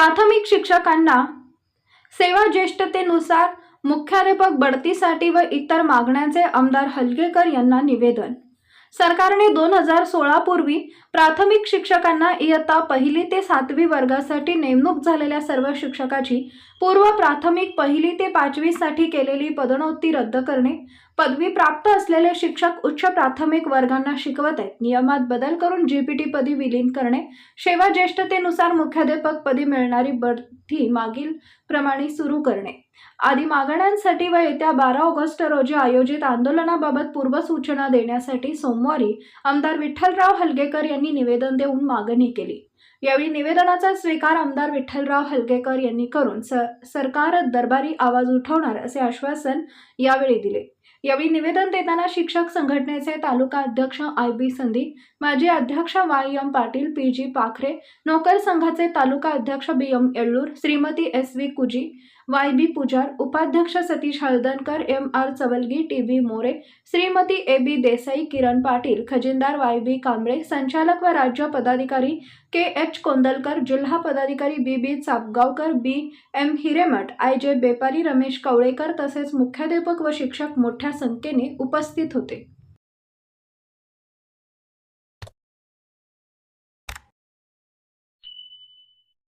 प्राथमिक शिक्षकांना सेवा ज्येष्ठतेनुसार मुख्याध्यापक बढतीसाठी व इतर मागण्यांचे आमदार हलगेकर यांना निवेदन. सरकारने दोन हजार सोळा पूर्वी प्राथमिक शिक्षकांना इयत्ता पहिली ते सातवी वर्गासाठी नेमणूक झालेल्या सर्व शिक्षकाची पूर्व प्राथमिक पहिली ते पाचवीसाठी केलेली पदोन्नती रद्द करणे पदवी प्राप्त असलेले शिक्षक उच्च प्राथमिक वर्गांना शिकवत आहेत. नियमात बदल करून जीपीटी पदी विलीन करणे. सेवा ज्येष्ठतेनुसार मुख्याध्यापक पदी मिळणारी बढती मागील प्रमाणे सुरू करणे. आदी मागण्यांसाठी व येत्या बारा ऑगस्ट रोजी आयोजित आंदोलनाबाबत पूर्वसूचना देण्यासाठी सोमवारी आमदार विठ्ठलराव हलगेकर यांनी निवेदन देऊन मागणी केली. यावेळी निवेदनाचा स्वीकार आमदार विठ्ठलराव हलगेकर यांनी करून स सरकार दरबारी आवाज उठवणार असे आश्वासन यावेळी दिले. यावेळी निवेदन देताना शिक्षक संघटनेचे तालुका अध्यक्ष आय बी संदीप माजी अध्यक्ष Y M Patil P G Pakhare नोकर संघाचे तालुका अध्यक्ष B M Yellur Shrimati S V Kuji Y B Pujar उपाध्यक्ष Satish Haldankar M R Chavalgi T B More Shrimati A B Desai Kiran Patil खजिनदार Y B Kamble संचालक व राज्य पदाधिकारी K H Kondalkar जिल्हा पदाधिकारी B B Chapgaonkar B M Hiremath I J Bepari Ramesh Kavlekar तसेच मुख्याध्यापक व शिक्षक मोठ्या संख्येने उपस्थित होते.